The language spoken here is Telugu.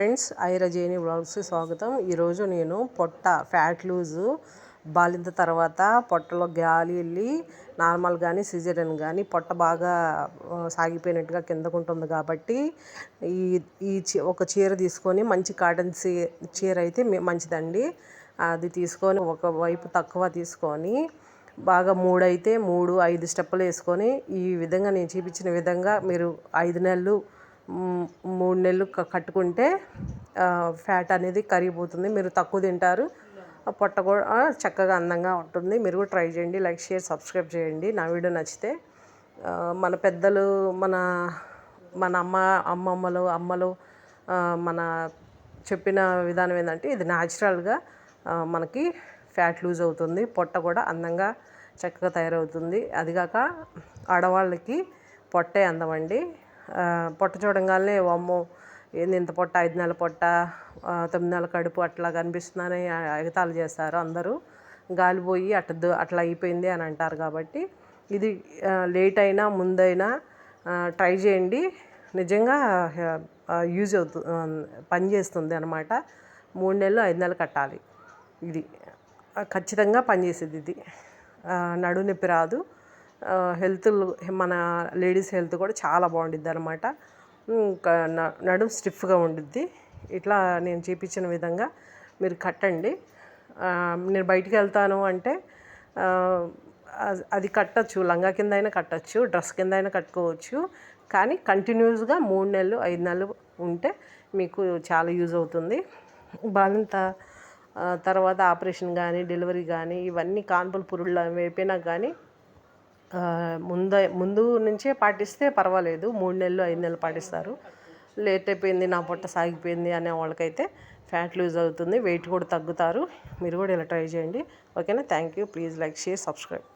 ఫ్రెండ్స్ ఐరజేని వ్లాగ్స్ స్వాగతం. ఈరోజు నేను పొట్ట ఫ్యాట్ లూజు బాలింత తర్వాత పొట్టలో గాలి వెళ్ళి నార్మల్ కానీ సిజరన్ కానీ పొట్ట బాగా సాగిపోయినట్టుగా కిందకుంటుంది కాబట్టి ఈ ఈ చీ- ఒక చీర తీసుకొని మంచి కాటన్ చీ చీర అయితే మంచిదండి. అది తీసుకొని ఒక వైపు తక్కువ తీసుకొని బాగా మూడు అయితే మూడు ఐదు స్టెప్పులు వేసుకొని ఈ విధంగా నేను చూపించిన విధంగా మీరు ఐదు నెలలు మూడు నెలలు కట్టుకుంటే ఫ్యాట్ అనేది కరిగిపోతుంది. మీరు తక్కువ తింటారు. ఆ పొట్ట కూడా చక్కగా అందంగా ఉంటుంది. మీరు కూడా ట్రై చేయండి. లైక్ షేర్ సబ్స్క్రైబ్ చేయండి. నా వీడియో నచ్చితే మన పెద్దలు మన మన అమ్మ అమ్మమ్మలు అమ్మలు మన చెప్పిన విధానం ఏంటంటే ఇది న్యాచురల్గా మనకి ఫ్యాట్ లూజ్ అవుతుంది. పొట్ట కూడా అందంగా చక్కగా తయారవుతుంది. అదిగాక ఆడవాళ్ళకి పొట్టే అందమండి. పొట్ట చూడంగానే అమ్మో ఏంది ఇంత పొట్ట ఐదు నెలల పొట్ట తొమ్మిది నెలల కడుపు అట్లా కనిపిస్తుందని ఎగతాళి చేస్తారు అందరూ. గాలిపోయి పోయి ద- అట్లా అయిపోయింది అని అంటారు కాబట్టి ఇది లేట్ అయినా ముందైనా ట్రై చేయండి. నిజంగా యూజ్ అవుతుంది పని చేస్తుంది అనమాట మూడు నెలలు ఐదు నెలలు కట్టాలి. ఇది ఖచ్చితంగా పనిచేసేది ఇది. ఆ, నొప్పి రాదు. హెల్త్ మన లేడీస్ హెల్త్ కూడా చాలా బాగుండిద్ది అనమాట ఇంకా నడుము స్టిఫ్గా ఉండిద్ది. ఇట్లా నేను చూపించిన విధంగా మీరు కట్టండి. నేను బయటికి వెళ్తాను అంటే అది- అది కట్టచ్చు. లంగా కింద అయినా కట్టచ్చు డ్రెస్ కింద అయినా కట్టుకోవచ్చు. కానీ కంటిన్యూస్గా మూడు నెలలు ఐదు నెలలు ఉంటే మీకు చాలా యూజ్ అవుతుంది. బాలింత తర్వాత ఆపరేషన్ కానీ డెలివరీ కానీ ఇవన్నీ కాన్పులు పురుళ్ళు అయిపోయినా కానీ ముంద ముందు నుంచే పాటిస్తే పర్వాలేదు. మూడు నెలలు ఐదు నెలలు పాటిస్తారు. లేట్ అయిపోయింది నా పొట్ట సాగిపోయింది అనే వాళ్ళకైతే ఫ్యాట్ లూజ్ అవుతుంది. వెయిట్ కూడా తగ్గుతారు. మీరు కూడా ఇలా ట్రై చేయండి. ఓకేనా? Thank you. Please like share subscribe.